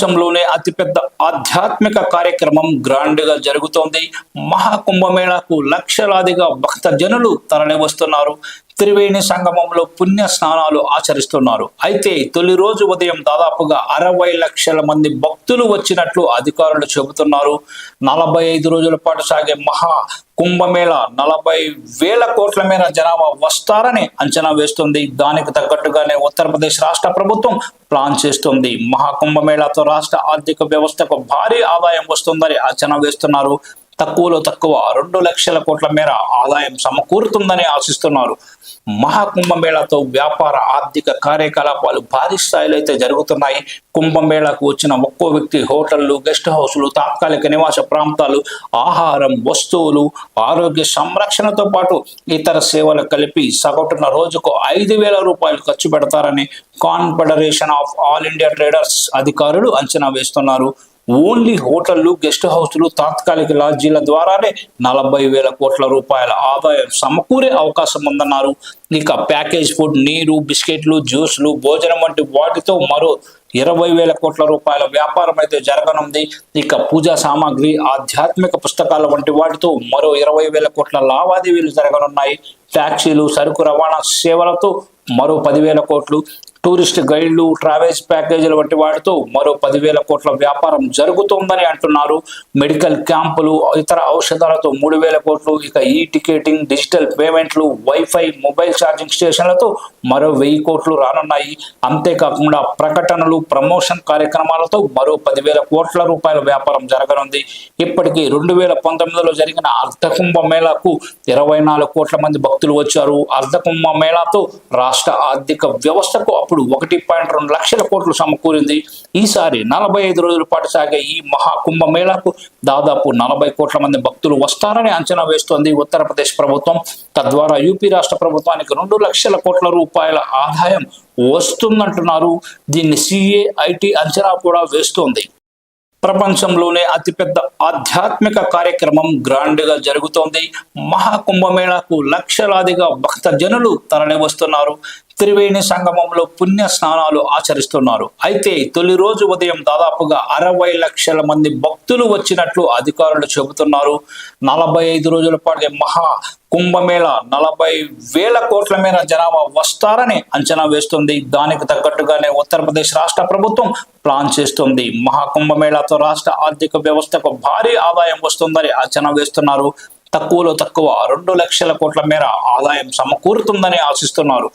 దేశంలోనే అతిపెద్ద ఆధ్యాత్మిక కార్యక్రమం గ్రాండ్గా జరుగుతోంది. మహాకుంభమేళాకు లక్షలాదిగా భక్త జనులు తరలి వస్తున్నారు. త్రివేణి సంగమంలో పుణ్య స్నానాలు ఆచరిస్తున్నారు. అయితే తొలి రోజు ఉదయం దాదాపుగా అరవై లక్షల మంది భక్తులు వచ్చినట్లు అధికారులు చెబుతున్నారు. నలభై ఐదు రోజుల పాటు సాగే మహా కుంభమేళ. నలభై వేల కోట్ల మేర జనాభా వస్తారని అంచనా వేస్తుంది. దానికి తగ్గట్టుగానే ఉత్తరప్రదేశ్ రాష్ట్ర ప్రభుత్వం ప్లాన్ చేస్తుంది. మహాకుంభమేళాతో రాష్ట్ర ఆర్థిక వ్యవస్థకు భారీ ఆదాయం వస్తుందని అంచనా వేస్తున్నారు. తక్కువలో తక్కువ రెండు లక్షల కోట్ల మేర ఆదాయం సమకూరుతుందని ఆశిస్తున్నారు. మహాకుంభమేళాతో వ్యాపార ఆర్థిక కార్యకలాపాలు భారీ స్థాయిలో అయితే జరుగుతున్నాయి. కుంభమేళాకు వచ్చిన ఒక్కో వ్యక్తి హోటళ్ళు గెస్ట్ హౌస్లు తాత్కాలిక నివాస ప్రాంతాలు ఆహారం వస్తువులు ఆరోగ్య సంరక్షణతో పాటు ఇతర సేవలు కలిపి సగటున రోజుకు ఐదు వేల రూపాయలు ఖర్చు పెడతారని Confederation of All India Traders అధికారులు అంచనా వేస్తున్నారు. ఓన్లీ హోటళ్ళు గెస్ట్ హౌస్లు తాత్కాలిక లాడ్జీల ద్వారానే నలభై వేల కోట్ల రూపాయల ఆదాయం సమకూరే అవకాశం ఉందన్నారు. ఇక ప్యాకేజ్ ఫుడ్ నీరు బిస్కెట్లు జ్యూస్లు భోజనం వంటి వాటితో మరో ఇరవై వేల కోట్ల రూపాయల వ్యాపారం అయితే జరగనుంది. ఇక పూజా సామాగ్రి ఆధ్యాత్మిక పుస్తకాల వంటి వాటితో మరో ఇరవై వేల కోట్ల లావాదేవీలు జరగనున్నాయి. ట్యాక్సీలు సరుకు రవాణా సేవలతో మరో పదివేల కోట్లు టూరిస్ట్ గైడ్లు ట్రావెల్స్ ప్యాకేజీల వంటి వాటితో మరో పదివేల కోట్ల వ్యాపారం జరుగుతోందని అంటున్నారు. మెడికల్ క్యాంపులు ఇతర ఔషధాలతో మూడు వేల కోట్లు ఇక ఈ టికెటింగ్ డిజిటల్ పేమెంట్లు వైఫై మొబైల్ ఛార్జింగ్ స్టేషన్లతో మరో వెయ్యి కోట్లు రానున్నాయి. అంతేకాకుండా ప్రకటనలు ప్రమోషన్ కార్యక్రమాలతో మరో పదివేల కోట్ల రూపాయల వ్యాపారం జరగనుంది. ఇప్పటికీ రెండు వేల పంతొమ్మిదిలో జరిగిన అర్ధకుంభ మేళాకు ఇరవై నాలుగు కోట్ల మంది భక్తులు వచ్చారు. అర్ధకుంభ మేళాతో రాష్ట్ర ఆర్థిక వ్యవస్థకు అప్పుడు ఒకటి పాయింట్ రెండు లక్షల కోట్లు సమకూరింది. ఈసారి నలభై ఐదు రోజుల పాటు సాగే ఈ మహా కుంభమేళాకు దాదాపు నలభై కోట్ల మంది భక్తులు వస్తారని అంచనా వేస్తోంది ఉత్తరప్రదేశ్ ప్రభుత్వం. తద్వారా యూపీ రాష్ట్ర ప్రభుత్వానికి రెండు లక్షల కోట్ల రూపాయల ఆదాయం వస్తుందంటున్నారు. దీన్ని సిఏ ఐటీ అంచనా కూడా వేస్తోంది. ప్రపంచంలోనే అతిపెద్ద ఆధ్యాత్మిక కార్యక్రమం గ్రాండ్గా జరుగుతోంది. మహాకుంభమేళాకు లక్షలాదిగా భక్త జనులు తరలి వస్తున్నారు త్రివేణి సంగమంలో పుణ్య స్నానాలు ఆచరిస్తున్నారు. అయితే తొలి రోజు ఉదయం దాదాపుగా అరవై లక్షల మంది భక్తులు వచ్చినట్లు అధికారులు చెబుతున్నారు. నలభై ఐదు రోజుల పాటు మహా కుంభమేళ నలభై వేల కోట్ల మేర జనాభా వస్తారని అంచనా వేస్తుంది. దానికి తగ్గట్టుగానే ఉత్తరప్రదేశ్ రాష్ట్ర ప్రభుత్వం ప్లాన్ చేస్తుంది. మహాకుంభమేళాతో రాష్ట్ర ఆర్థిక వ్యవస్థకు భారీ ఆదాయం వస్తుందని అంచనా వేస్తున్నారు. తక్కువలో తక్కువ రెండు లక్షల కోట్ల మేర ఆదాయం సమకూరుతుందని ఆశిస్తున్నారు.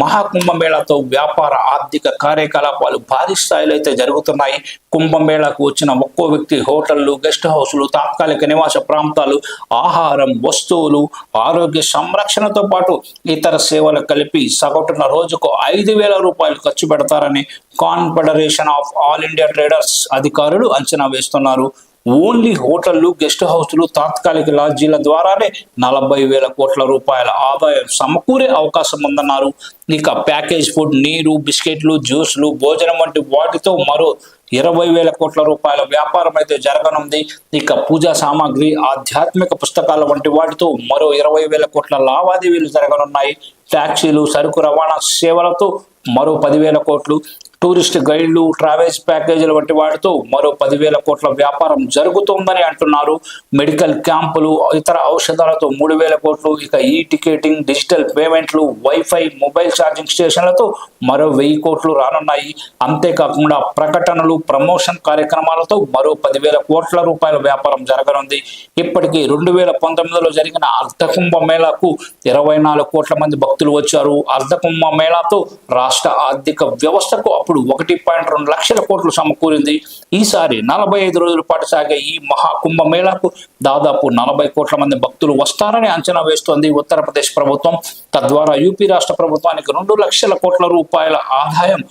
మహాకుంభమేళాతో వ్యాపార ఆర్థిక కార్యకలాపాలు భారీ స్థాయిలో అయితే జరుగుతున్నాయి. కుంభమేళాకు వచ్చిన ఒక్కో వ్యక్తి హోటళ్ళు గెస్ట్ హౌస్లు తాత్కాలిక నివాస ప్రాంతాలు ఆహారం వస్తువులు ఆరోగ్య సంరక్షణతో పాటు ఇతర సేవలు కలిపి సగటున రోజుకు ఐదు వేల రూపాయలు ఖర్చు పెడతారని Confederation of All India Traders అధికారులు అంచనా వేస్తున్నారు. ఓన్లీ హోటళ్ళు గెస్ట్ హౌస్లు తాత్కాలిక లాడ్జీల ద్వారానే నలభై వేల కోట్ల రూపాయల ఆదాయం సమకూరే అవకాశం ఉందన్నారు. ఇక ప్యాకేజ్ ఫుడ్ నీరు బిస్కెట్లు జ్యూస్లు భోజనం వంటి వాటితో మరో ఇరవై వేల కోట్ల రూపాయల వ్యాపారం అయితే జరగనుంది. ఇక పూజా సామాగ్రి ఆధ్యాత్మిక పుస్తకాల వంటి వాటితో మరో ఇరవై వేల కోట్ల లావాదేవీలు జరగనున్నాయి. ట్యాక్సీలు సరుకు రవాణా సేవలతో మరో పదివేల కోట్లు. టూరిస్ట్ గైడ్లు ట్రావెల్స్ ప్యాకేజీలు వంటి వాటితో మరో పదివేల కోట్ల వ్యాపారం జరుగుతోందని అంటున్నారు. మెడికల్ క్యాంపులు ఇతర ఔషధాలతో మూడు వేల కోట్లు ఇక ఈ టికెటింగ్ డిజిటల్ పేమెంట్లు వైఫై మొబైల్ ఛార్జింగ్ స్టేషన్లతో మరో వెయ్యి కోట్లు రానున్నాయి. అంతేకాకుండా ప్రకటనలు ప్రమోషన్ కార్యక్రమాలతో మరో పదివేల కోట్ల రూపాయల వ్యాపారం జరగనుంది. ఇప్పటికీ రెండు వేల పంతొమ్మిదిలో జరిగిన అర్ధకుంభ మేళాకు ఇరవై నాలుగు కోట్ల మంది భక్తులు వచ్చారు. అర్ధకుంభ మేళాతో రాష్ట్ర ఆర్థిక వ్యవస్థకు అప్పుడు ఒకటి పాయింట్ రెండు లక్షల కోట్లు సమకూరింది. ఈసారి నలభై ఐదు రోజుల పాటు సాగే ఈ మహాకుంభ కుంభమేళాకు దాదాపు నలభై కోట్ల మంది భక్తులు వస్తారని అంచనా వేస్తోంది ఉత్తరప్రదేశ్ ప్రభుత్వం. తద్వారా యూపీ రాష్ట్ర ప్రభుత్వానికి రెండు లక్షల కోట్ల రూపాయల ఆదాయం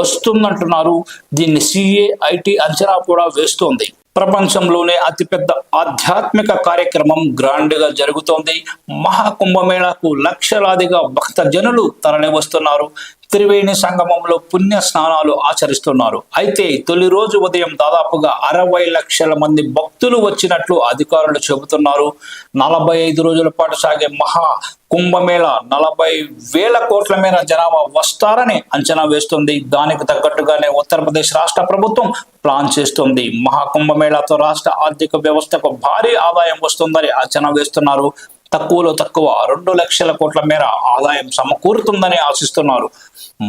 వస్తుందంటున్నారు. దీన్ని సిఏ ఐటీ అంచనా కూడా వేస్తోంది. ప్రపంచంలోనే అతిపెద్ద ఆధ్యాత్మిక కార్యక్రమం గ్రాండ్గా జరుగుతోంది. మహాకుంభమేళాకు లక్షలాదిగా భక్త జనులు తరలివస్తున్నారు. త్రివేణి సంగమంలో పుణ్య స్నానాలు ఆచరిస్తున్నారు. అయితే తొలి రోజు ఉదయం దాదాపుగా అరవై లక్షల మంది భక్తులు వచ్చినట్లు అధికారులు చెబుతున్నారు. నలభై ఐదు రోజుల పాటు సాగే మహా కుంభమేళ నలభై వేల కోట్ల మేర జనాభా వస్తారని అంచనా వేస్తుంది. దానికి తగ్గట్టుగానే ఉత్తరప్రదేశ్ రాష్ట్ర ప్రభుత్వం ప్లాన్ చేస్తుంది. మహాకుంభమేళాతో రాష్ట్ర ఆర్థిక వ్యవస్థకు భారీ ఆదాయం వస్తుందని అంచనా వేస్తున్నారు. తక్కువలో తక్కువ రెండు లక్షల కోట్ల మేర ఆదాయం సమకూరుతుందని ఆశిస్తున్నారు.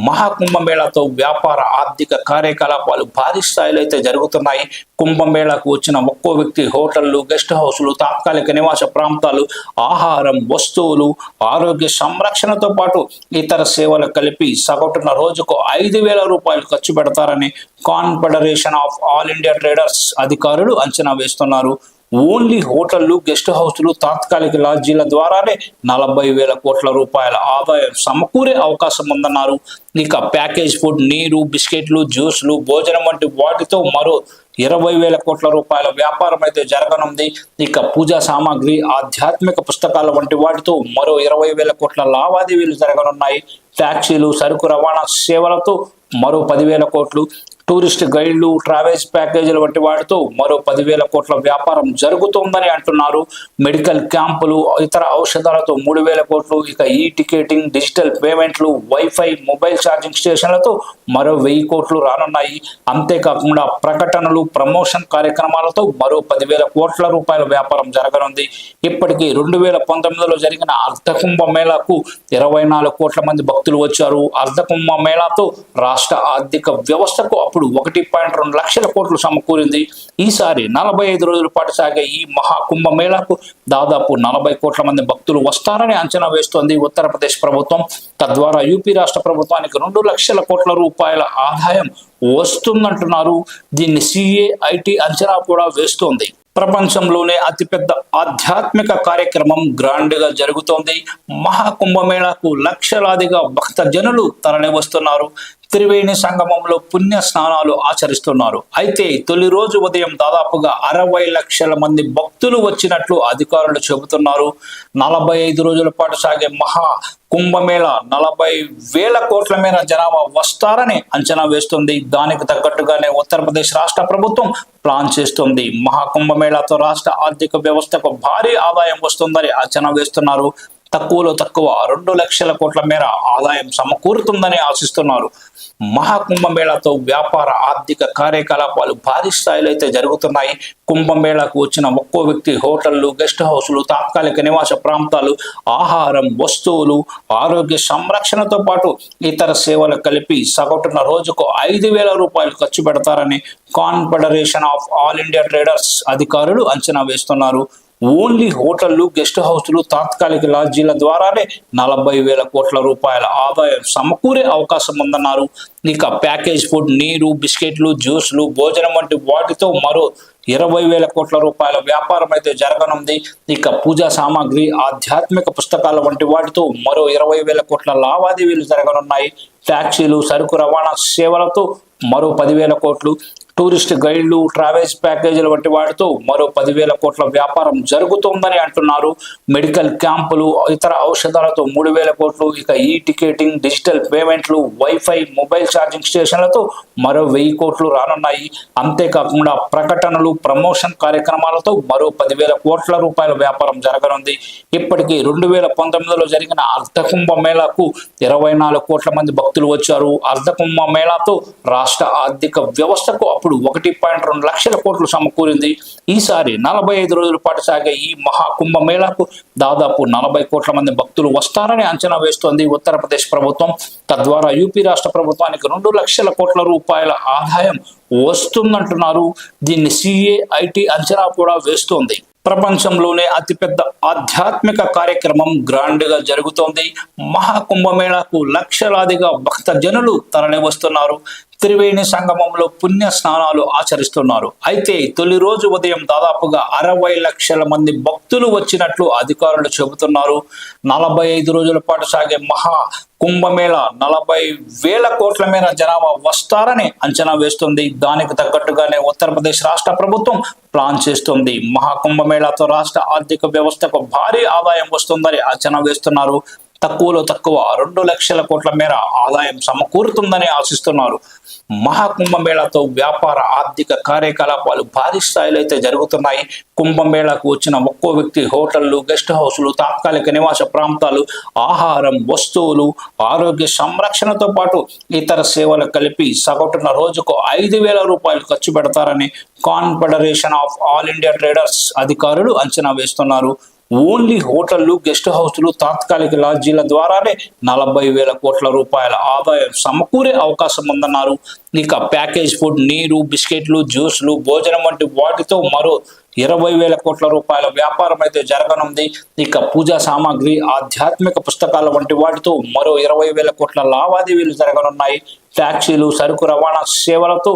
మహాకుంభమేళాతో వ్యాపార ఆర్థిక కార్యకలాపాలు భారీ స్థాయిలో అయితే జరుగుతున్నాయి. కుంభమేళాకు వచ్చిన ఒక్కో వ్యక్తి హోటళ్ళు గెస్ట్ హౌసులు తాత్కాలిక నివాస ప్రాంతాలు ఆహారం వస్తువులు ఆరోగ్య సంరక్షణతో పాటు ఇతర సేవలు కలిపి సగటున రోజుకు ఐదు వేల రూపాయలు ఖర్చు పెడతారని Confederation of All India Traders అధికారులు అంచనా వేస్తున్నారు. ఓన్లీ హోటళ్ళు గెస్ట్ హౌస్లు తాత్కాలిక లాడ్జీల ద్వారానే నలభై వేల కోట్ల రూపాయల ఆదాయం సమకూరే అవకాశం ఉందన్నారు. ఇక ప్యాకేజ్ ఫుడ్ నీరు బిస్కెట్లు జ్యూస్లు భోజనం వంటి వాటితో మరో ఇరవై వేల కోట్ల రూపాయల వ్యాపారం అయితే జరగనుంది. ఇక పూజా సామాగ్రి ఆధ్యాత్మిక పుస్తకాల వంటి వాటితో మరో ఇరవై వేల కోట్ల లావాదేవీలు జరగనున్నాయి. ట్యాక్సీలు సరుకు రవాణా సేవలతో మరో పదివేల కోట్లు టూరిస్ట్ గైడ్లు ట్రావెల్స్ ప్యాకేజీలు వంటి వాటితో మరో పదివేల కోట్ల వ్యాపారం జరుగుతోందని అంటున్నారు. మెడికల్ క్యాంపులు ఇతర ఔషధాలతో మూడు వేల కోట్లు ఇక ఈ టికెటింగ్ డిజిటల్ పేమెంట్లు వైఫై మొబైల్ ఛార్జింగ్ స్టేషన్లతో మరో వెయ్యి కోట్లు రానున్నాయి. అంతేకాకుండా ప్రకటనలు ప్రమోషన్ కార్యక్రమాలతో మరో పదివేల కోట్ల రూపాయల వ్యాపారం జరగనుంది. ఇప్పటికీ రెండు వేల పంతొమ్మిదిలో జరిగిన అర్ధకుంభ మేళాకు ఇరవై నాలుగు కోట్ల మంది భక్తులు వచ్చారు. అర్ధకుంభ మేళాతో రాష్ట్ర ఆర్థిక వ్యవస్థకు అప్పుడు ఒకటి పాయింట్ రెండు లక్షల కోట్లు సమకూరింది. ఈసారి నలభై ఐదు రోజుల పాటు సాగే ఈ మహాకుంభ కుంభమేళాకు దాదాపు నలభై కోట్ల మంది భక్తులు వస్తారని అంచనా వేస్తోంది ఉత్తరప్రదేశ్ ప్రభుత్వం. తద్వారా యూపీ రాష్ట్ర ప్రభుత్వానికి రెండు లక్షల కోట్ల రూపాయల ఆదాయం వస్తుందంటున్నారు. దీన్ని సిఏ ఐటీ అంచనా కూడా వేస్తోంది. ప్రపంచంలోనే అతిపెద్ద ఆధ్యాత్మిక కార్యక్రమం గ్రాండ్గా జరుగుతోంది మహాకుంభమేళాకు లక్షలాదిగా భక్త జనులు తరలి వస్తున్నారు త్రివేణి సంగమంలో పుణ్య స్నానాలు ఆచరిస్తున్నారు. అయితే తొలి రోజు ఉదయం దాదాపుగా అరవై లక్షల మంది భక్తులు వచ్చినట్లు అధికారులు చెబుతున్నారు. నలభై ఐదు రోజుల పాటు సాగే మహా కుంభమేళ నలభై వేల కోట్ల మేర జనాభా వస్తారని అంచనా వేస్తుంది. దానికి తగ్గట్టుగానే ఉత్తరప్రదేశ్ రాష్ట్ర ప్రభుత్వం ప్లాన్ చేస్తుంది. మహాకుంభమేళాతో రాష్ట్ర ఆర్థిక వ్యవస్థకు భారీ ఆదాయం వస్తుందని అంచనా వేస్తున్నారు. తక్కువలో తక్కువ రెండు లక్షల కోట్ల మేర ఆదాయం సమకూరుతుందని ఆశిస్తున్నారు. మహాకుంభమేళాతో వ్యాపార ఆర్థిక కార్యకలాపాలు భారీ స్థాయిలో అయితే జరుగుతున్నాయి. కుంభమేళాకు వచ్చిన ఒక్కో వ్యక్తి హోటళ్ళు గెస్ట్ హౌస్లు తాత్కాలిక నివాస ప్రాంతాలు ఆహారం వస్తువులు ఆరోగ్య సంరక్షణతో పాటు ఇతర సేవలు కలిపి సగటున రోజుకు ఐదు వేల రూపాయలు ఖర్చు పెడతారని Confederation of All India Traders అధికారులు అంచనా వేస్తున్నారు. ఓన్లీ హోటళ్ళు గెస్ట్ హౌస్లు తాత్కాలిక లాడ్జీల ద్వారానే నలభై వేల కోట్ల రూపాయల ఆదాయం సమకూరే అవకాశం ఉందన్నారు. ఇక ప్యాకేజ్ ఫుడ్ నీరు బిస్కెట్లు జ్యూస్లు భోజనం వంటి వాటితో మరో ఇరవై వేల కోట్ల రూపాయల వ్యాపారం అయితే జరగనుంది. ఇక పూజా సామాగ్రి ఆధ్యాత్మిక పుస్తకాల వంటి వాటితో మరో ఇరవై వేల కోట్ల లావాదేవీలు జరగనున్నాయి. ట్యాక్సీలు సరుకు రవాణా సేవలతో మరో పదివేల కోట్లు టూరిస్ట్ గైడ్లు ట్రావెల్స్ ప్యాకేజీలు వంటి వాటితో మరో పదివేల కోట్ల వ్యాపారం జరుగుతోందని అంటున్నారు. మెడికల్ క్యాంపులు ఇతర ఔషధాలతో మూడు వేల కోట్లు ఇక ఈ టికెటింగ్ డిజిటల్ పేమెంట్లు వైఫై మొబైల్ ఛార్జింగ్ స్టేషన్లతో మరో వెయ్యి కోట్లు రానున్నాయి. అంతేకాకుండా ప్రకటనలు ప్రమోషన్ కార్యక్రమాలతో మరో పదివేల కోట్ల రూపాయల వ్యాపారం జరగనుంది. ఇప్పటికీ రెండు వేల పంతొమ్మిదిలో జరిగిన అర్ధకుంభ మేళాకు ఇరవై నాలుగు కోట్ల మంది భక్తులు వచ్చారు. అర్ధకుంభ మేళాతో రాష్ట్ర ఆర్థిక వ్యవస్థకు అప్పుడు ఒకటి పాయింట్ రెండు లక్షల కోట్లు సమకూరింది. ఈసారి నలభై ఐదు రోజుల పాటు సాగే ఈ మహాకుంభ మేళాకు దాదాపు నలభై కోట్ల మంది భక్తులు వస్తారని అంచనా వేస్తోంది ఉత్తరప్రదేశ్ ప్రభుత్వం. తద్వారా యూపీ రాష్ట్ర ప్రభుత్వానికి రెండు లక్షల కోట్ల రూపాయల ఆదాయం వస్తుందంటున్నారు. దీన్ని సిఏ ఐటీ అంచనా కూడా వేస్తోంది. ప్రపంచంలోనే అతిపెద్ద ఆధ్యాత్మిక కార్యక్రమం గ్రాండ్గా జరుగుతోంది మహాకుంభమేళాకు లక్షలాదిగా భక్త జనులు తరలి వస్తున్నారు త్రివేణి సంగమంలో పుణ్య స్నానాలు ఆచరిస్తున్నారు. అయితే తొలి రోజు ఉదయం దాదాపుగా అరవై లక్షల మంది భక్తులు వచ్చినట్లు అధికారులు చెబుతున్నారు. నలభై ఐదు రోజుల పాటు సాగే మహా కుంభమేళ నలభై వేల కోట్ల మేర జనాభా వస్తారని అంచనా వేస్తుంది. దానికి తగ్గట్టుగానే ఉత్తరప్రదేశ్ రాష్ట్ర ప్రభుత్వం ప్లాన్ చేస్తుంది. మహాకుంభమేళాతో రాష్ట్ర ఆర్థిక వ్యవస్థకు భారీ ఆదాయం వస్తుందని అంచనా వేస్తున్నారు. తక్కువలో తక్కువ రెండు లక్షల కోట్ల మేర ఆదాయం సమకూరుతుందని ఆశిస్తున్నారు. మహాకుంభమేళాతో వ్యాపార ఆర్థిక కార్యకలాపాలు భారీ స్థాయిలో అయితే జరుగుతున్నాయి. కుంభమేళాకు వచ్చిన ఒక్కో వ్యక్తి హోటళ్ళు గెస్ట్ హౌస్లు తాత్కాలిక నివాస ప్రాంతాలు ఆహారం వస్తువులు ఆరోగ్య సంరక్షణతో పాటు ఇతర సేవలు కలిపి సగటున రోజుకు ఐదు వేల రూపాయలు ఖర్చు పెడతారని Confederation of All India Traders అధికారులు అంచనా వేస్తున్నారు. ఓన్లీ హోటళ్ళు గెస్ట్ హౌస్లు తాత్కాలిక లాడ్జీల ద్వారానే నలభై వేల కోట్ల రూపాయల ఆదాయం సమకూరే అవకాశం ఉందన్నారు. ఇక ప్యాకేజ్ ఫుడ్ నీరు బిస్కెట్లు జ్యూస్లు భోజనం వంటి వాటితో మరో ఇరవై వేల కోట్ల రూపాయల వ్యాపారం అయితే జరగనుంది. ఇక పూజా సామాగ్రి ఆధ్యాత్మిక పుస్తకాల వంటి వాటితో మరో ఇరవై వేల కోట్ల లావాదేవీలు జరగనున్నాయి. ట్యాక్సీలు సరుకు రవాణా సేవలతో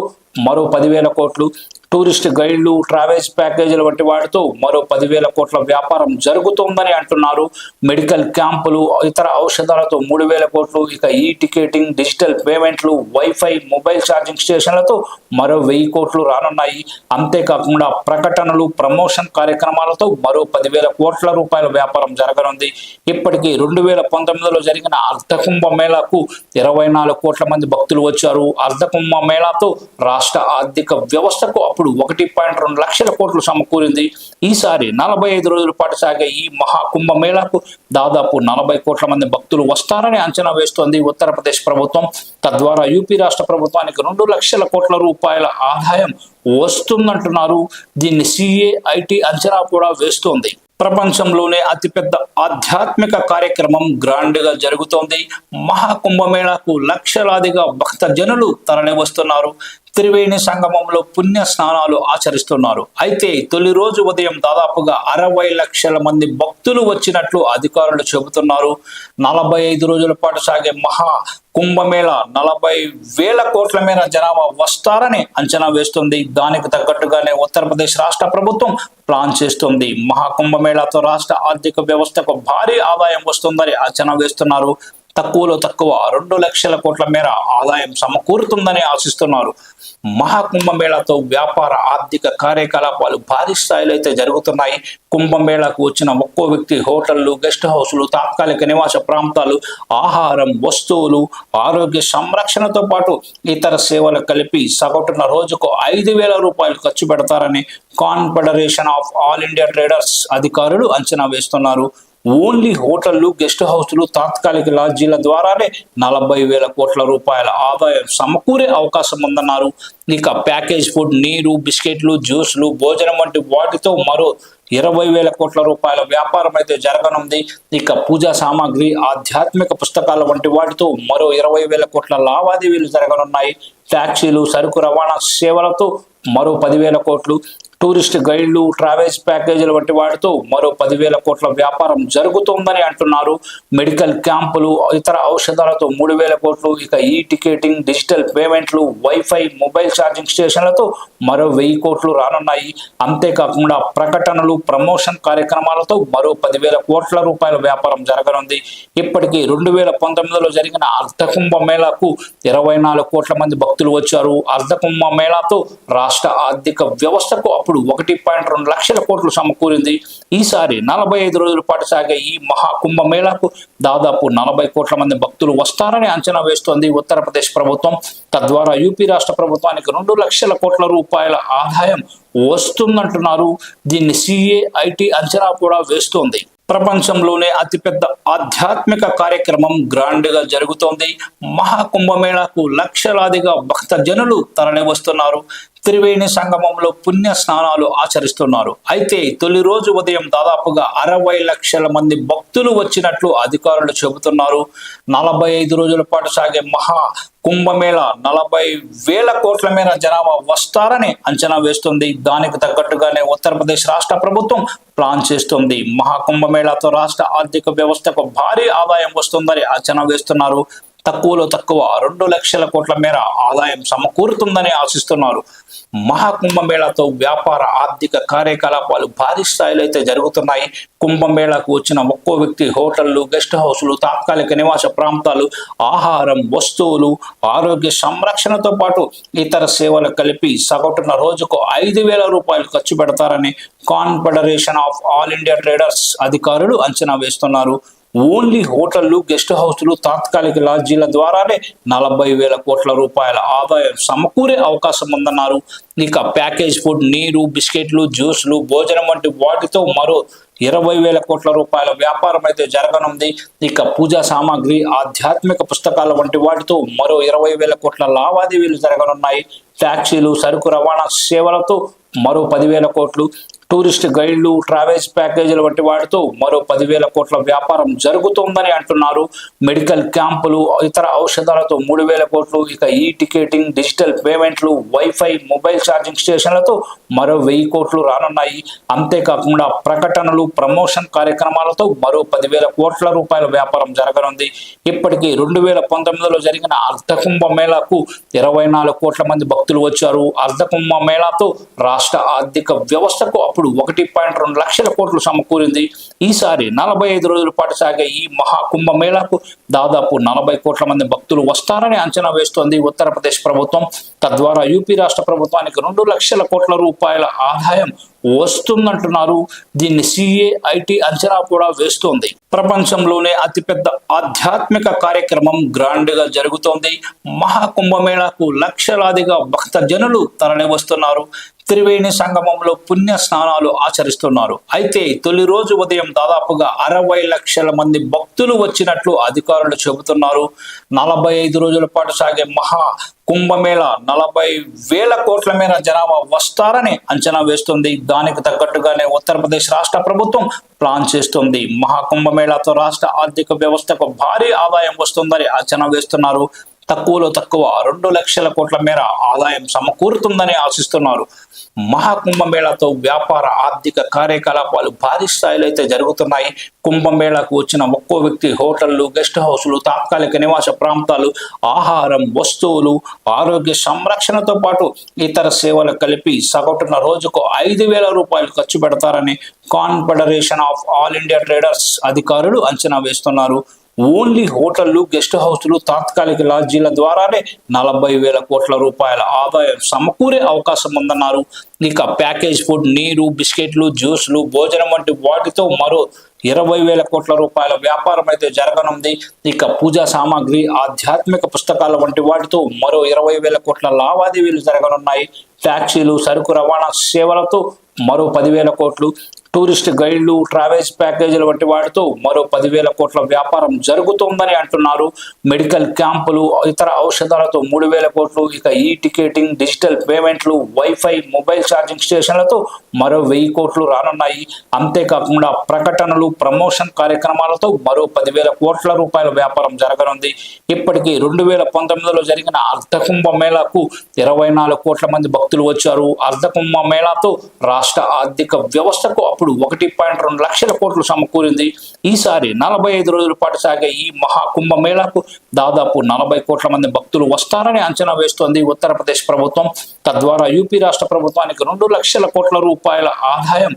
మరో పదివేల కోట్లు టూరిస్ట్ గైడ్లు ట్రావెల్స్ ప్యాకేజీలు వంటి వాటితో మరో పదివేల కోట్ల వ్యాపారం జరుగుతోందని అంటున్నారు. మెడికల్ క్యాంపులు ఇతర ఔషధాలతో మూడు వేల కోట్లు ఇక ఈ టికెటింగ్ డిజిటల్ పేమెంట్లు వైఫై మొబైల్ ఛార్జింగ్ స్టేషన్లతో మరో వెయ్యి కోట్లు రానున్నాయి. అంతేకాకుండా ప్రకటనలు ప్రమోషన్ కార్యక్రమాలతో మరో పదివేల కోట్ల రూపాయల వ్యాపారం జరగనుంది. ఇప్పటికీ రెండు వేల పంతొమ్మిదిలో జరిగిన అర్ధకుంభ మేళాకు ఇరవై నాలుగు కోట్ల మంది భక్తులు వచ్చారు. అర్ధకుంభ మేళాతో రాష్ట్ర ఆర్థిక వ్యవస్థకు అప్పుడు ఒకటి పాయింట్ రెండు లక్షల కోట్లు సమకూరింది. ఈసారి నలభై ఐదు రోజుల పాటు సాగే ఈ మహాకుంభ మేళాకు దాదాపు నలభై కోట్ల మంది భక్తులు వస్తారని అంచనా వేస్తోంది ఉత్తరప్రదేశ్ ప్రభుత్వం. తద్వారా యూపీ రాష్ట్ర ప్రభుత్వానికి రెండు లక్షల కోట్ల రూపాయల ఆదాయం వస్తుందంటున్నారు. దీన్ని సిఏ ఐటీ అంచనా కూడా వేస్తోంది. ప్రపంచంలోనే అతిపెద్ద ఆధ్యాత్మిక కార్యక్రమం గ్రాండ్గా జరుగుతోంది. మహాకుంభమేళాకు లక్షలాదిగా భక్త జనులు తరలి వస్తున్నారు త్రివేణి సంగమంలో పుణ్య స్నానాలు ఆచరిస్తున్నారు. అయితే తొలి రోజు ఉదయం దాదాపుగా అరవై లక్షల మంది భక్తులు వచ్చినట్లు అధికారులు చెబుతున్నారు. నలభై ఐదు రోజుల పాటు సాగే మహా కుంభమేళ నలభై వేల కోట్ల మేర జనాభా వస్తారని అంచనా వేస్తుంది. దానికి తగ్గట్టుగానే ఉత్తరప్రదేశ్ రాష్ట్ర ప్రభుత్వం ప్లాన్ చేస్తుంది. మహాకుంభమేళాతో రాష్ట్ర ఆర్థిక వ్యవస్థకు భారీ ఆదాయం వస్తుందని అంచనా వేస్తున్నారు. తక్కువలో తక్కువ రెండు లక్షల కోట్ల మేర ఆదాయం సమకూరుతుందని ఆశిస్తున్నారు. మహాకుంభమేళాతో వ్యాపార ఆర్థిక కార్యకలాపాలు భారీ స్థాయిలో అయితే జరుగుతున్నాయి. కుంభమేళాకు వచ్చిన ఒక్కో వ్యక్తి హోటళ్ళు గెస్ట్ హౌస్లు తాత్కాలిక నివాస ప్రాంతాలు ఆహారం వస్తువులు ఆరోగ్య సంరక్షణతో పాటు ఇతర సేవలు కలిపి సగటున రోజుకు ఐదు వేల రూపాయలు ఖర్చు పెడతారని Confederation of All India Traders అధికారులు అంచనా వేస్తున్నారు. ఓన్లీ హోటళ్ళు గెస్ట్ హౌస్లు తాత్కాలిక లాడ్జీల ద్వారానే నలభై వేల కోట్ల రూపాయల ఆదాయం సమకూరే అవకాశం ఉందన్నారు. ఇక ప్యాకేజ్ ఫుడ్ నీరు బిస్కెట్లు జ్యూస్లు భోజనం వంటి వాటితో మరో ఇరవై వేల కోట్ల రూపాయల వ్యాపారం అయితే జరగనుంది. ఇక పూజా సామాగ్రి ఆధ్యాత్మిక పుస్తకాల వంటి వాటితో మరో ఇరవై వేల కోట్ల లావాదేవీలు జరగనున్నాయి. ట్యాక్సీలు సరుకు రవాణా సేవలతో మరో పదివేల కోట్లు టూరిస్ట్ గైడ్లు ట్రావెల్స్ ప్యాకేజీల వంటి వాటితో మరో పదివేల కోట్ల వ్యాపారం జరుగుతోందని అంటున్నారు. మెడికల్ క్యాంపులు ఇతర ఔషధాలతో మూడు వేల కోట్లు ఇక ఈ టికెటింగ్ డిజిటల్ పేమెంట్లు వైఫై మొబైల్ ఛార్జింగ్ స్టేషన్లతో మరో వెయ్యి కోట్లు రానున్నాయి. అంతేకాకుండా ప్రకటనలు ప్రమోషన్ కార్యక్రమాలతో మరో పదివేల కోట్ల రూపాయల వ్యాపారం జరగనుంది. ఇప్పటికీ రెండు వేల పంతొమ్మిదిలో జరిగిన అర్ధకుంభ మేళాకు ఇరవై నాలుగు కోట్ల మంది భక్తులు వచ్చారు. అర్ధకుంభ మేళాతో రాష్ట్ర ఆర్థిక వ్యవస్థకు అప్పుడు ఒకటి పాయింట్ రెండు లక్షల కోట్లు సమకూరింది. ఈసారి నలభై ఐదు రోజుల పాటు సాగే ఈ మహాకుంభ మేళాకు దాదాపు నలభై కోట్ల మంది భక్తులు వస్తారని అంచనా వేస్తోంది ఉత్తరప్రదేశ్ ప్రభుత్వం. తద్వారా యూపీ రాష్ట్ర ప్రభుత్వానికి రెండు లక్షల కోట్ల రూపాయల ఆదాయం వస్తుందంటున్నారు. దీన్ని సిఏ ఐటీ అంచనా కూడా వేస్తోంది. ప్రపంచంలోనే అతిపెద్ద ఆధ్యాత్మిక కార్యక్రమం గ్రాండ్గా జరుగుతోంది. మహాకుంభమేళాకు లక్షలాదిగా భక్త జనులు తరలి వస్తున్నారు త్రివేణి సంగమంలో పుణ్య స్నానాలు ఆచరిస్తున్నారు. అయితే తొలి రోజు ఉదయం దాదాపుగా అరవై లక్షల మంది భక్తులు వచ్చినట్లు అధికారులు చెబుతున్నారు. నలభై ఐదు రోజుల పాటు సాగే మహా కుంభమేళ నలభై వేల కోట్ల మేర జనాభా వస్తారని అంచనా వేస్తుంది. దానికి తగ్గట్టుగానే ఉత్తరప్రదేశ్ రాష్ట్ర ప్రభుత్వం ప్లాన్ చేస్తుంది. మహాకుంభమేళాతో రాష్ట్ర ఆర్థిక వ్యవస్థకు భారీ ఆదాయం వస్తుందని అంచనా వేస్తున్నారు. తక్కువలో తక్కువ రెండు లక్షల కోట్ల మేర ఆదాయం సమకూరుతుందని ఆశిస్తున్నారు. మహాకుంభమేళాతో వ్యాపార ఆర్థిక కార్యకలాపాలు భారీ స్థాయిలో అయితే జరుగుతున్నాయి. కుంభమేళాకు వచ్చిన ఒక్కో వ్యక్తి హోటళ్ళు గెస్ట్ హౌస్లు తాత్కాలిక నివాస ప్రాంతాలు ఆహారం వస్తువులు ఆరోగ్య సంరక్షణతో పాటు ఇతర సేవలు కలిపి సగటున రోజుకు ఐదు వేల రూపాయలు ఖర్చు పెడతారని Confederation of All India Traders అధికారులు అంచనా వేస్తున్నారు. ఓన్లీ హోటళ్ళు గెస్ట్ హౌస్లు తాత్కాలిక లాడ్జీల ద్వారానే నలభై వేల కోట్ల రూపాయల ఆదాయం సమకూరే అవకాశం ఉందన్నారు. ఇక ప్యాకేజ్ ఫుడ్ నీరు బిస్కెట్లు జ్యూస్లు భోజనం వంటి వాటితో మరో ఇరవై వేల కోట్ల రూపాయల వ్యాపారం అయితే జరగనుంది. ఇక పూజా సామాగ్రి ఆధ్యాత్మిక పుస్తకాల వంటి వాటితో మరో ఇరవై వేల కోట్ల లావాదేవీలు జరగనున్నాయి. ట్యాక్సీలు సరుకు రవాణా సేవలతో మరో పదివేల కోట్లు టూరిస్ట్ గైడ్లు ట్రావెల్స్ ప్యాకేజీల వంటి వాటితో మరో పదివేల కోట్ల వ్యాపారం జరుగుతోందని అంటున్నారు. మెడికల్ క్యాంపులు ఇతర ఔషధాలతో మూడు వేల కోట్లు ఇక ఈ టికెటింగ్ డిజిటల్ పేమెంట్లు వైఫై మొబైల్ ఛార్జింగ్ స్టేషన్లతో మరో వెయ్యి కోట్లు రానున్నాయి. అంతేకాకుండా ప్రకటనలు ప్రమోషన్ కార్యక్రమాలతో మరో పదివేల కోట్ల రూపాయల వ్యాపారం జరగనుంది. ఇప్పటికీ రెండు వేల పంతొమ్మిదిలో జరిగిన అర్ధకుంభ మేళాకు ఇరవై నాలుగు కోట్ల మంది భక్తులు వచ్చారు. అర్ధకుంభ మేళాతో రాష్ట్ర ఆర్థిక వ్యవస్థకు అప్పుడు ఒకటి పాయింట్ రెండు లక్షల కోట్లు సమకూరింది. ఈసారి నలభై ఐదు రోజుల పాటు సాగే ఈ మహా కుంభమేళాకు దాదాపు నలభై కోట్ల మంది భక్తులు వస్తారని అంచనా వేస్తోంది ఉత్తరప్రదేశ్ ప్రభుత్వం. తద్వారా యూపీ రాష్ట్ర ప్రభుత్వానికి రెండు లక్షల కోట్ల రూపాయల ఆదాయం వస్తుందంటున్నారు. దీన్ని సిఏఐటి అంచనా కూడా వేస్తోంది. ప్రపంచంలోనే అతిపెద్ద ఆధ్యాత్మిక కార్యక్రమం గ్రాండ్గా జరుగుతోంది. మహాకుంభమేళాకు లక్షలాదిగా భక్త జనులు తరలివస్తున్నారు త్రివేణి సంగమంలో పుణ్య స్నానాలు ఆచరిస్తున్నారు. అయితే తొలి రోజు ఉదయం దాదాపుగా అరవై లక్షల మంది భక్తులు వచ్చినట్లు అధికారులు చెబుతున్నారు. నలభై ఐదు రోజుల పాటు సాగే మహా కుంభమేళ నలభై వేల కోట్ల మేర జనాభా వస్తారని అంచనా వేస్తుంది. దానికి తగ్గట్టుగానే ఉత్తరప్రదేశ్ రాష్ట్ర ప్రభుత్వం ప్లాన్ చేస్తుంది. మహాకుంభమేళాతో రాష్ట్ర ఆర్థిక వ్యవస్థకు భారీ ఆదాయం వస్తుందని అంచనా వేస్తున్నారు. తక్కువలో తక్కువ రెండు లక్షల కోట్ల మేర ఆదాయం సమకూరుతుందని ఆశిస్తున్నారు. మహాకుంభమేళాతో వ్యాపార ఆర్థిక కార్యకలాపాలు భారీ స్థాయిలో అయితే జరుగుతున్నాయి. కుంభమేళాకు వచ్చిన ఒక్కో వ్యక్తి హోటళ్ళు గెస్ట్ హౌస్లు తాత్కాలిక నివాస ప్రాంతాలు ఆహారం వస్తువులు ఆరోగ్య సంరక్షణతో పాటు ఇతర సేవలు కలిపి సగటున రోజుకు ఐదు వేల రూపాయలు ఖర్చు పెడతారని Confederation of All India Traders అధికారులు అంచనా వేస్తున్నారు. ఓన్లీ హోటళ్ళు గెస్ట్ హౌస్లు తాత్కాలిక లాడ్జీల ద్వారానే నలభై వేల కోట్ల రూపాయల ఆదాయం సమకూరే అవకాశం ఉందన్నారు. ఇక ప్యాకేజ్ ఫుడ్ నీరు బిస్కెట్లు జ్యూస్లు భోజనం వంటి వాటితో మరో ఇరవై వేల కోట్ల రూపాయల వ్యాపారం అయితే జరగనుంది. ఇక పూజా సామాగ్రి ఆధ్యాత్మిక పుస్తకాల వంటి వాటితో మరో ఇరవై వేల కోట్ల లావాదేవీలు జరగనున్నాయి. ట్యాక్సీలు సరుకు రవాణా సేవలతో మరో పదివేల కోట్లు టూరిస్ట్ గైడ్లు ట్రావెల్స్ ప్యాకేజీలు వంటి వాటితో మరో పదివేల కోట్ల వ్యాపారం జరుగుతోందని అంటున్నారు. మెడికల్ క్యాంపులు ఇతర ఔషధాలతో మూడు వేల కోట్లు ఇక ఈ టికెటింగ్ డిజిటల్ పేమెంట్లు వైఫై మొబైల్ ఛార్జింగ్ స్టేషన్లతో మరో వెయ్యి కోట్లు రానున్నాయి. అంతేకాకుండా ప్రకటనలు ప్రమోషన్ కార్యక్రమాలతో మరో పదివేల కోట్ల రూపాయల వ్యాపారం జరగనుంది. ఇప్పటికీ రెండు వేల పంతొమ్మిదిలో జరిగిన అర్ధకుంభ మేళాకు ఇరవై నాలుగు కోట్ల మంది భక్తులు వచ్చారు. అర్ధకుంభ మేళాతో రాష్ట్ర ఆర్థిక వ్యవస్థకు అప్పుడు ఒకటి పాయింట్ రెండు లక్షల కోట్లు సమకూరింది. ఈసారి నలభై ఐదు రోజుల పాటు సాగే ఈ మహా కుంభమేళాకు దాదాపు నలభై కోట్ల మంది భక్తులు వస్తారని అంచనా వేస్తోంది ఉత్తరప్రదేశ్ ప్రభుత్వం. తద్వారా యూపీ రాష్ట్ర ప్రభుత్వానికి రెండు లక్షల కోట్ల రూపాయల ఆదాయం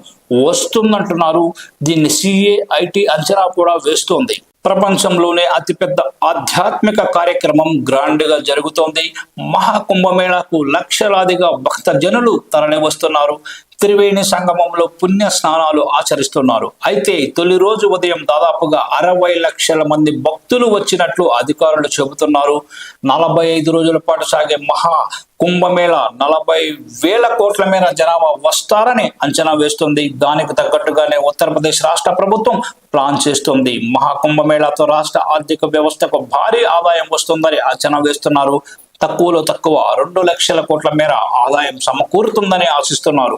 వస్తుందంటున్నారు. దీన్ని సిఏ ఐటీ అంచనా కూడా వేస్తోంది. ప్రపంచంలోనే అతిపెద్ద ఆధ్యాత్మిక కార్యక్రమం గ్రాండ్గా జరుగుతోంది. మహాకుంభమేళాకు లక్షలాదిగా భక్త జనులు తరలివస్తున్నారు. త్రివేణి సంగమంలో పుణ్య స్నానాలు ఆచరిస్తున్నారు. అయితే తొలి రోజు ఉదయం దాదాపుగా అరవై లక్షల మంది భక్తులు వచ్చినట్లు అధికారులు చెబుతున్నారు. నలభై ఐదు రోజుల పాటు సాగే మహా కుంభమేళ నలభై వేల కోట్ల మేర జనాభా వస్తారని అంచనా వేస్తుంది. దానికి తగ్గట్టుగానే ఉత్తరప్రదేశ్ రాష్ట్ర ప్రభుత్వం ప్లాన్ చేస్తుంది. మహాకుంభమేళాతో రాష్ట్ర ఆర్థిక వ్యవస్థకు భారీ ఆదాయం వస్తుందని అంచనా వేస్తున్నారు. తక్కువలో తక్కువ రెండు లక్షల కోట్ల మేర ఆదాయం సమకూరుతుందని ఆశిస్తున్నారు.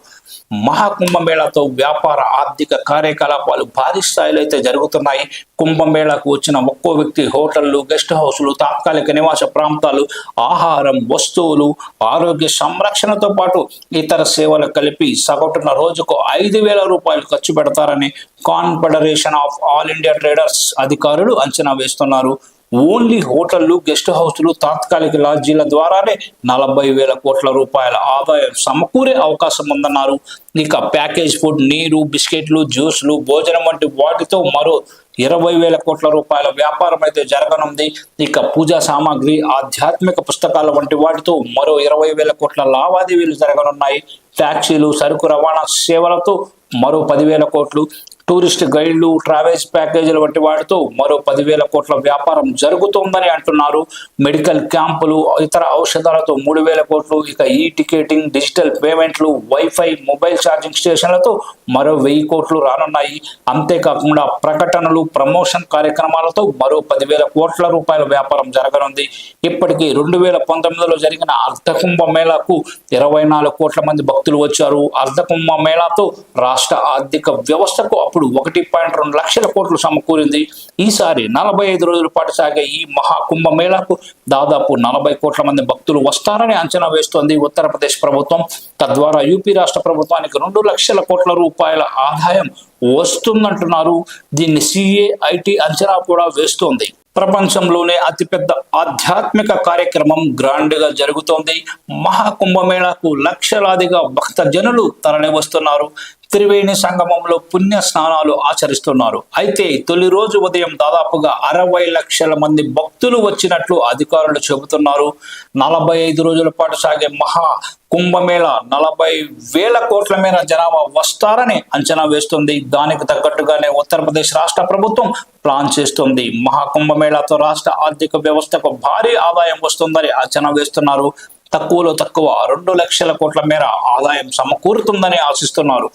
మహాకుంభమేళాతో వ్యాపార ఆర్థిక కార్యకలాపాలు భారీ స్థాయిలో అయితే జరుగుతున్నాయి. కుంభమేళాకు వచ్చిన ఒక్కో వ్యక్తి హోటళ్ళు గెస్ట్ హౌసులు తాత్కాలిక నివాస ప్రాంతాలు ఆహారం వస్తువులు ఆరోగ్య సంరక్షణతో పాటు ఇతర సేవలు కలిపి సగటున రోజుకు ఐదు వేల రూపాయలు ఖర్చు పెడతారని Confederation of All India Traders అధికారులు అంచనా వేస్తున్నారు. ఓన్లీ హోటళ్ళు గెస్ట్ హౌస్లు తాత్కాలిక లాడ్జీల ద్వారానే నలభై వేల కోట్ల రూపాయల ఆదాయం సమకూరే అవకాశం ఉందన్నారు. ఇక ప్యాకేజ్ ఫుడ్ నీరు బిస్కెట్లు జ్యూస్లు భోజనం వంటి వాటితో మరో ఇరవై వేల కోట్ల రూపాయల వ్యాపారం అయితే జరగనుంది. ఇక పూజా సామాగ్రి ఆధ్యాత్మిక పుస్తకాల వంటి వాటితో మరో ఇరవై వేల కోట్ల లావాదేవీలు జరగనున్నాయి. ట్యాక్సీలు సరుకు రవాణా సేవలతో మరో పదివేల కోట్లు టూరిస్ట్ గైడ్లు ట్రావెల్స్ ప్యాకేజీలు వంటి వాటితో మరో పదివేల కోట్ల వ్యాపారం జరుగుతోందని అంటున్నారు. మెడికల్ క్యాంపులు ఇతర ఔషధాలతో మూడు వేల కోట్లు ఇక ఈ టికెటింగ్ డిజిటల్ పేమెంట్లు వైఫై మొబైల్ ఛార్జింగ్ స్టేషన్లతో మరో వెయ్యి కోట్లు రానున్నాయి. అంతేకాకుండా ప్రకటనలు ప్రమోషన్ కార్యక్రమాలతో మరో పదివేల కోట్ల రూపాయల వ్యాపారం జరగనుంది. ఇప్పటికీ రెండు వేల పంతొమ్మిదిలో జరిగిన అర్ధకుంభ మేళాకు ఇరవై నాలుగు కోట్ల మంది భక్తులు వచ్చారు. అర్ధకుంభ మేళాతో రాష్ట్ర ఆర్థిక వ్యవస్థకు అప్పుడు ఒకటి పాయింట్ రెండు లక్షల కోట్లు సమకూరింది. ఈసారి నలభై ఐదు రోజుల పాటు సాగే ఈ మహాకుంభ కుంభమేళాకు దాదాపు నలభై కోట్ల మంది భక్తులు వస్తారని అంచనా వేస్తోంది ఉత్తరప్రదేశ్ ప్రభుత్వం. తద్వారా యూపీ రాష్ట్ర ప్రభుత్వానికి రెండు లక్షల కోట్ల రూపాయల ఆదాయం వస్తుందంటున్నారు. దీన్ని సిఏఐటి అంచనా కూడా వేస్తోంది. ప్రపంచంలోనే అతిపెద్ద ఆధ్యాత్మిక కార్యక్రమం గ్రాండ్గా జరుగుతోంది. మహాకుంభమేళాకు లక్షలాదిగా భక్త జనులు తరలివస్తున్నారు త్రివేణి సంగమంలో పుణ్య స్నానాలు ఆచరిస్తున్నారు. అయితే తొలి రోజు ఉదయం దాదాపుగా అరవై లక్షల మంది భక్తులు వచ్చినట్లు అధికారులు చెబుతున్నారు. నలభై ఐదు రోజుల పాటు సాగే మహా కుంభమేళ నలభై వేల కోట్ల మేర జనాభా వస్తారని అంచనా వేస్తుంది. దానికి తగ్గట్టుగానే ఉత్తరప్రదేశ్ రాష్ట్ర ప్రభుత్వం ప్లాన్ చేస్తుంది. మహాకుంభమేళాతో రాష్ట్ర ఆర్థిక వ్యవస్థకు భారీ ఆదాయం వస్తుందని అంచనా వేస్తున్నారు. తక్కువలో తక్కువ రెండు లక్షల కోట్ల మేర ఆదాయం సమకూరుతుందని ఆశిస్తున్నారు.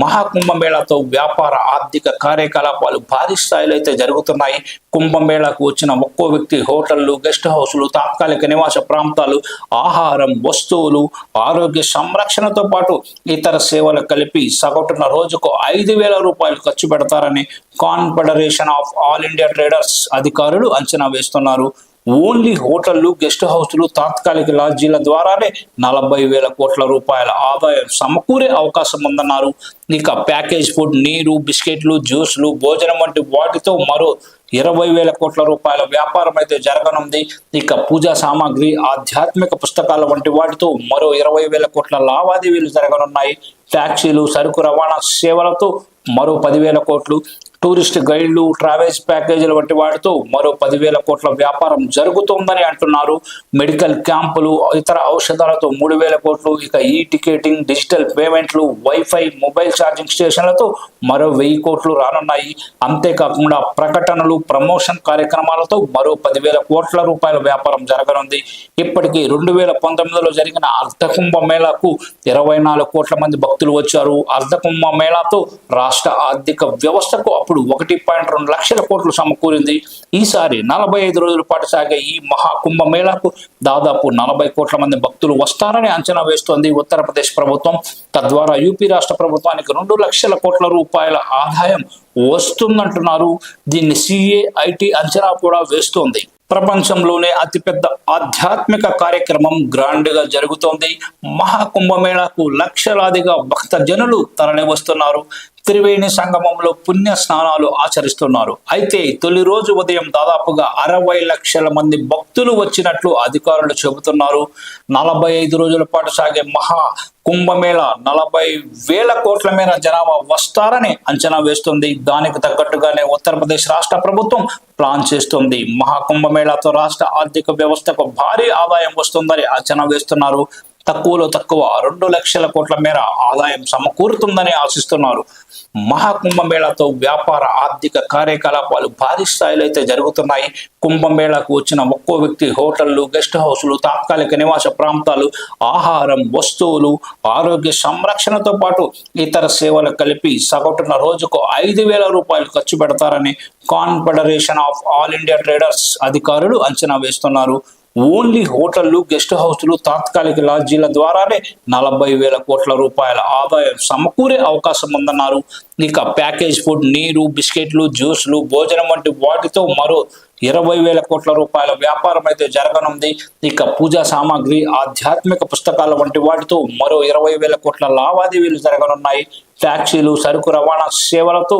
మహాకుంభమేళాతో వ్యాపార ఆర్థిక కార్యకలాపాలు భారీ స్థాయిలో అయితే జరుగుతున్నాయి. కుంభమేళాకు వచ్చిన ఒక్కో వ్యక్తి హోటళ్ళు గెస్ట్ హౌస్లు తాత్కాలిక నివాస ప్రాంతాలు ఆహారం వస్తువులు ఆరోగ్య సంరక్షణతో పాటు ఇతర సేవలు కలిపి సగటున రోజుకు ఐదు వేల రూపాయలు ఖర్చు పెడతారని Confederation of All India Traders అధికారులు అంచనా వేస్తున్నారు. ఓన్లీ హోటళ్ళు గెస్ట్ హౌస్లు తాత్కాలిక లాడ్జీల ద్వారానే నలభై వేల కోట్ల రూపాయల ఆదాయం సమకూరే అవకాశం ఉందన్నారు. ఇక ప్యాకేజ్ ఫుడ్ నీరు బిస్కెట్లు జ్యూస్లు భోజనం వంటి వాటితో మరో ఇరవై వేల కోట్ల రూపాయల వ్యాపారం అయితే జరగనుంది. ఇక పూజా సామాగ్రి ఆధ్యాత్మిక పుస్తకాల వంటి వాటితో మరో ఇరవై వేల కోట్ల లావాదేవీలు జరగనున్నాయి. ట్యాక్సీలు సరుకు రవాణా సేవలతో మరో పదివేల కోట్లు టూరిస్ట్ గైడ్లు ట్రావెల్స్ ప్యాకేజీలు వంటి వాటితో మరో పదివేల కోట్ల వ్యాపారం జరుగుతోందని అంటున్నారు. మెడికల్ క్యాంపులు ఇతర ఔషధాలతో మూడు వేల కోట్లు ఇక ఈ టికెటింగ్ డిజిటల్ పేమెంట్లు వైఫై మొబైల్ ఛార్జింగ్ స్టేషన్లతో మరో వెయ్యి కోట్లు రానున్నాయి. అంతేకాకుండా ప్రకటనలు ప్రమోషన్ కార్యక్రమాలతో మరో పదివేల కోట్ల రూపాయల వ్యాపారం జరగనుంది. ఇప్పటికీ రెండు వేల పంతొమ్మిదిలో జరిగిన అర్ధకుంభ మేళాకు ఇరవై నాలుగు కోట్ల మంది భక్తులు వచ్చారు. అర్ధకుంభ మేళాతో రాష్ట్ర ఆర్థిక వ్యవస్థకు అప్పుడు ఒకటి పాయింట్ రెండు లక్షల కోట్లు సమకూరింది. ఈసారి నలభై ఐదు రోజుల పాటు సాగే ఈ మహాకుంభ మేళాకు దాదాపు నలభై కోట్ల మంది భక్తులు వస్తారని అంచనా వేస్తోంది ఉత్తరప్రదేశ్ ప్రభుత్వం. తద్వారా యూపీ రాష్ట్ర ప్రభుత్వానికి రెండు లక్షల కోట్ల రూపాయలు ఆదాయం వస్తుందంటున్నారు. దీన్ని సిఏ ఐటీ అంచనా కూడా వేస్తోంది. ప్రపంచంలోనే అతిపెద్ద ఆధ్యాత్మిక కార్యక్రమం గ్రాండ్గా జరుగుతోంది. మహాకుంభమేళాకు లక్షలాదిగా భక్త జనులు తరలి వస్తున్నారు త్రివేణి సంగమంలో పుణ్య స్నానాలు ఆచరిస్తున్నారు. అయితే తొలి రోజు ఉదయం దాదాపుగా అరవై లక్షల మంది భక్తులు వచ్చినట్లు అధికారులు చెబుతున్నారు. నలభై ఐదు రోజుల పాటు సాగే మహా కుంభమేళ నలభై వేల కోట్ల మేర జనాభా వస్తారని అంచనా వేస్తుంది. దానికి తగ్గట్టుగానే ఉత్తరప్రదేశ్ రాష్ట్ర ప్రభుత్వం ప్లాన్ చేస్తుంది. మహాకుంభమేళాతో రాష్ట్ర ఆర్థిక వ్యవస్థకు భారీ ఆదాయం వస్తుందని అంచనా వేస్తున్నారు. తక్కువలో తక్కువ రెండు లక్షల కోట్ల మేర ఆదాయం సమకూరుతుందని ఆశిస్తున్నారు. మహాకుంభమేళాతో వ్యాపార ఆర్థిక కార్యకలాపాలు భారీ స్థాయిలో అయితే జరుగుతున్నాయి. కుంభమేళాకు వచ్చిన ఒక్కో వ్యక్తి హోటళ్ళు గెస్ట్ హౌస్లు తాత్కాలిక నివాస ప్రాంతాలు ఆహారం వస్తువులు ఆరోగ్య సంరక్షణతో పాటు ఇతర సేవలు కలిపి సగటున రోజుకు ఐదు వేల రూపాయలు ఖర్చు పెడతారని Confederation of All India Traders అధికారులు అంచనా వేస్తున్నారు. ఓన్లీ హోటళ్ళు గెస్ట్ హౌస్లు తాత్కాలిక లాడ్జీల ద్వారానే నలభై వేల కోట్ల రూపాయల ఆదాయం సమకూరే అవకాశం ఉందన్నారు. ఇక ప్యాకేజ్ ఫుడ్ నీరు బిస్కెట్లు జ్యూస్లు భోజనం వంటి వాటితో మరో ఇరవై వేల కోట్ల రూపాయల వ్యాపారం అయితే జరగనుంది. ఇక పూజా సామాగ్రి ఆధ్యాత్మిక పుస్తకాల వంటి వాటితో మరో ఇరవై వేల కోట్ల లావాదేవీలు జరగనున్నాయి. ట్యాక్సీలు సరుకు రవాణా సేవలతో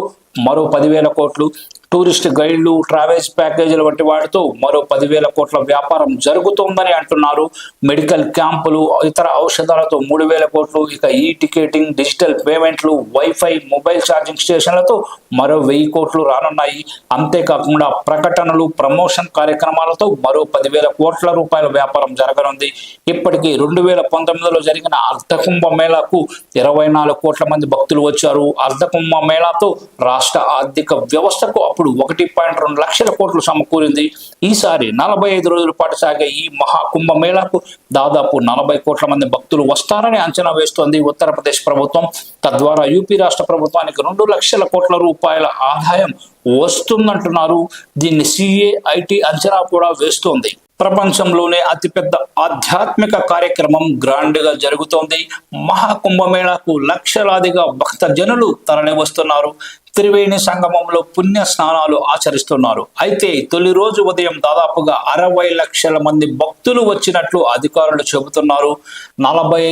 మరో పదివేల కోట్లు. టూరిస్ట్ గైడ్లు ట్రావెల్స్ ప్యాకేజీలు వంటి వాటితో మరో పదివేల కోట్ల వ్యాపారం జరుగుతోందని అంటున్నారు. మెడికల్ క్యాంపులు ఇతర ఔషధాలతో మూడు వేల కోట్లు ఇక ఈ టికెటింగ్ డిజిటల్ పేమెంట్లు వైఫై మొబైల్ ఛార్జింగ్ స్టేషన్లతో మరో వెయ్యి కోట్లు రానున్నాయి. అంతేకాకుండా ప్రకటనలు ప్రమోషన్ కార్యక్రమాలతో మరో పదివేల కోట్ల రూపాయల వ్యాపారం జరగనుంది. ఇప్పటికీ రెండు వేల పంతొమ్మిదిలో జరిగిన అర్ధకుంభ మేళాకు ఇరవై నాలుగు కోట్ల మంది భక్తులు వచ్చారు. అర్ధకుంభ మేళాతో రాష్ట్ర ఆర్థిక వ్యవస్థకు అప్పుడు ఒకటి పాయింట్ రెండు లక్షల కోట్లు సమకూరింది. ఈసారి నలభై ఐదు రోజుల పాటు సాగే ఈ మహాకుంభ మేళాకు దాదాపు నలభై కోట్ల మంది భక్తులు వస్తారని అంచనా వేస్తోంది ఉత్తరప్రదేశ్ ప్రభుత్వం. తద్వారా యూపీ రాష్ట్ర ప్రభుత్వానికి రెండు లక్షల కోట్ల రూపాయల ఆదాయం వస్తుందంటున్నారు. దీన్ని సిఏఐటి అంచనా కూడా వేస్తోంది. ప్రపంచంలోనే అతిపెద్ద ఆధ్యాత్మిక కార్యక్రమం గ్రాండ్గా జరుగుతోంది. మహాకుంభమేళాకు లక్షలాదిగా భక్త జనులు తరలివస్తున్నారు త్రివేణి సంగమంలో పుణ్య స్నానాలు ఆచరిస్తున్నారు. అయితే తొలి రోజు ఉదయం దాదాపుగా అరవై లక్షల మంది భక్తులు వచ్చినట్లు అధికారులు చెబుతున్నారు. నలభై